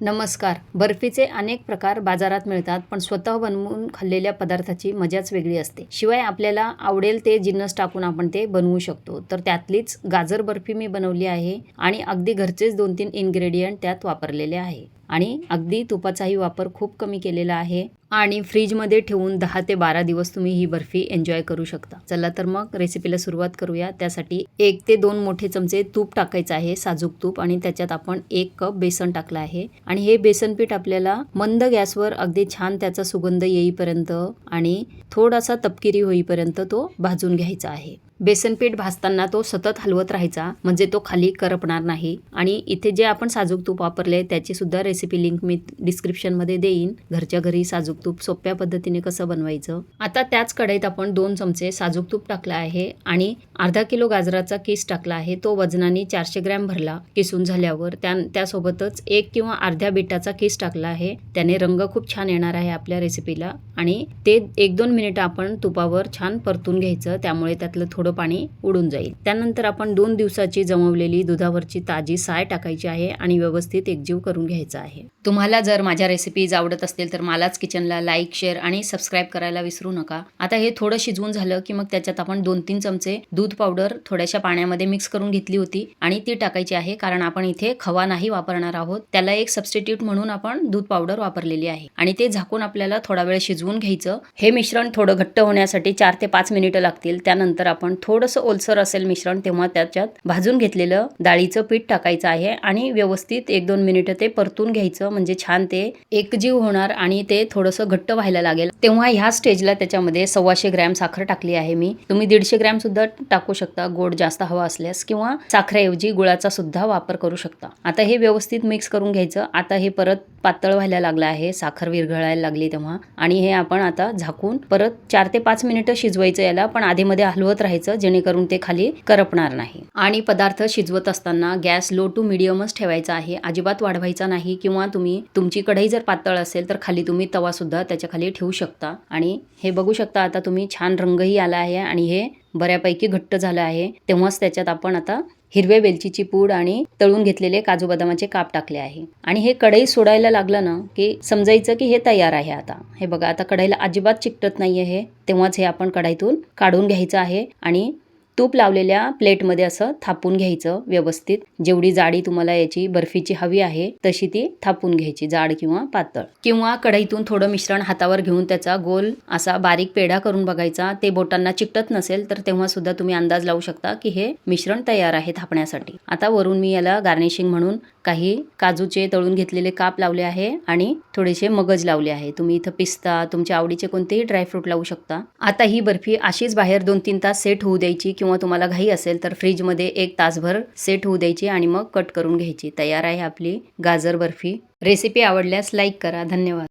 नमस्कार. बर्फीचे अनेक प्रकार बाजारात मिळतात पण स्वतः बनवून खाल्लेल्या पदार्थाची मजाच वेगळी असते. शिवाय आपल्याला आवडेल ते जिन्नस टाकून आपण ते बनवू शकतो. तर त्यातलीच गाजर बर्फी मी बनवली आहे आणि अगदी घरचेच दोन तीन इन्ग्रेडियंट त्यात वापरलेले आहे. आणि अगदी तुपाचाही वापर खूप कमी केलेला आहे. आणि फ्रीजमध्ये ठेवून दहा ते बारा दिवस तुम्ही ही बर्फी एन्जॉय करू शकता. चला तर मग रेसिपीला सुरुवात करूया. त्यासाठी एक ते दोन मोठे चमचे तूप टाकायचं आहे साजूक तूप आणि त्याच्यात आपण एक कप बेसन टाकलं आहे. आणि हे बेसन पीठ आपल्याला मंद गॅसवर अगदी छान त्याचा सुगंध येईपर्यंत आणि थोडासा तपकिरी होईपर्यंत तो भाजून घ्यायचा आहे. बेसनपीठ भाजताना तो सतत हलवत राहायचा म्हणजे तो खाली करपणार नाही. आणि इथे जे आपण साजूक तूप वापरले त्याची सुद्धा रेसिपी लिंक मी डिस्क्रिप्शनमध्ये देईन. घरच्या घरी साजूक तूप सोप्या पद्धतीने कसं बनवायचं? आता त्याच कढईत आपण दोन चमचे साजूक तूप टाकला आहे आणि अर्धा किलो गाजराचा किस टाकला आहे. तो वजनाने चारशे ग्रॅम भरला. किसून झाल्यावर त्या त्यासोबतच एक किंवा अर्ध्या बिटाचा किस टाकला आहे. त्याने रंग खूप छान येणार आहे आपल्या रेसिपीला आणि ते एक दोन मिनिटं आपण तुपावर छान परतून घ्यायचं त्यामुळे त्यातलं थोडं पाणी उडून जाईल. त्यानंतर आपण दोन दिवसाची जमवलेली दुधावरची ताजी साय टाकायची आहे आणि व्यवस्थित एकजीव करून घ्यायचा आहे. तुम्हाला जर माझ्या रेसिपीज आवडत असतील तर मलाच किचनला लाईक शेअर आणि सबस्क्राईब करायला विसरू नका. आता हे थोडं शिजवून झालं की मग त्याच्यात आपण दोन तीन चमचे दूध पावडर थोड्याशा पाण्यामध्ये मिक्स करून घेतली होती आणि ती टाकायची आहे कारण आपण इथे खवा नाही वापरणार आहोत. त्याला एक सबस्टिट्यूट म्हणून आपण दूध पावडर वापरलेली आहे आणि ते झाकून आपल्याला थोडा वेळ शिजवून घ्यायचं. हे मिश्रण थोडं घट्ट होण्यासाठी चार ते पाच मिनिटं लागतील. त्यानंतर आपण थोडंसं ओलसर असेल मिश्रण तेव्हा त्याच्यात भाजून घेतलेलं डाळीचं पीठ टाकायचं आहे आणि व्यवस्थित एक दोन मिनिटं ते परतून घ्यायचं. म्हणजे छान ते एकजीव होणार आणि ते थोडंसं घट्ट व्हायला लागेल. तेव्हा ह्या स्टेजला त्याच्यामध्ये सव्वाशे ग्रॅम साखर टाकली आहे मी. तुम्ही दीडशे ग्रॅम सुद्धा टाकू शकता गोड जास्त हवा असल्यास. किंवा साखरेऐवजी गुळाचा सुद्धा वापर करू शकता. आता हे व्यवस्थित मिक्स करून घ्यायचं. आता हे परत पातळ व्हायला लागलं आहे. साखर विरघळायला लागली तेव्हा. आणि हे आपण आता झाकून परत चार ते पाच मिनिटं शिजवायचं याला पण आधीमध्ये हलवत राहायचं जेणेकरून ते खाली करपणार नाही. आणि पदार्थ शिजवत असताना गॅस लो टू मिडियमच ठेवायचा आहे. अजिबात वाढवायचा नाही किंवा तुम्ही तुमची कढई जर पातळ असेल तर खाली तुम्ही तवा सुद्धा त्याच्याखाली ठेवू शकता. आणि हे बघू शकता आता तुम्ही छान रंगही आला आहे आणि हे बऱ्यापैकी घट्ट झालं आहे. तेव्हाच त्याच्यात आपण आता हिरव्या वेलचीची पूड आणि तळून घेतलेले काजू बदामाचे काप टाकले आहे. आणि हे कढई सोडायला लागलं ना की समजायचं की हे तयार आहे आता. हे बघा आता कढईला अजिबात चिकटत नाही आहे तेव्हाच हे आपण कढाईतून काढून घ्यायचं आहे आणि तूप लावलेल्या प्लेटमध्ये असं थापून घ्यायचं व्यवस्थित. जेवढी जाडी तुम्हाला याची बर्फीची हवी आहे तशी ती थापून घ्यायची जाड किंवा पातळ. किंवा कढईतून थोडं मिश्रण हातावर घेऊन त्याचा गोल असा बारीक पेढा करून बघायचा. ते बोटांना चिकटत नसेल तर तेव्हा सुद्धा तुम्ही अंदाज लावू शकता की हे मिश्रण तयार आहे थापण्यासाठी. आता वरून मी याला गार्निशिंग म्हणून काही काजूचे तळून घेतलेले काप लावले आहे आणि थोडेसे मगज लावले आहे. तुम्ही इथं पिस्ता तुमच्या आवडीचे कोणतेही ड्रायफ्रूट लावू शकता. आता ही बर्फी अशीच बाहेर दोन तीन तास सेट होऊ द्यायची किंवा तुम्हाला घाई असेल तर फ्रीजमध्ये एक तासभर सेट होऊ द्यायची आणि मग कट करून घ्यायची. तयार आहे आपली गाजर बर्फी. रेसिपी आवडल्यास लाईक करा. धन्यवाद.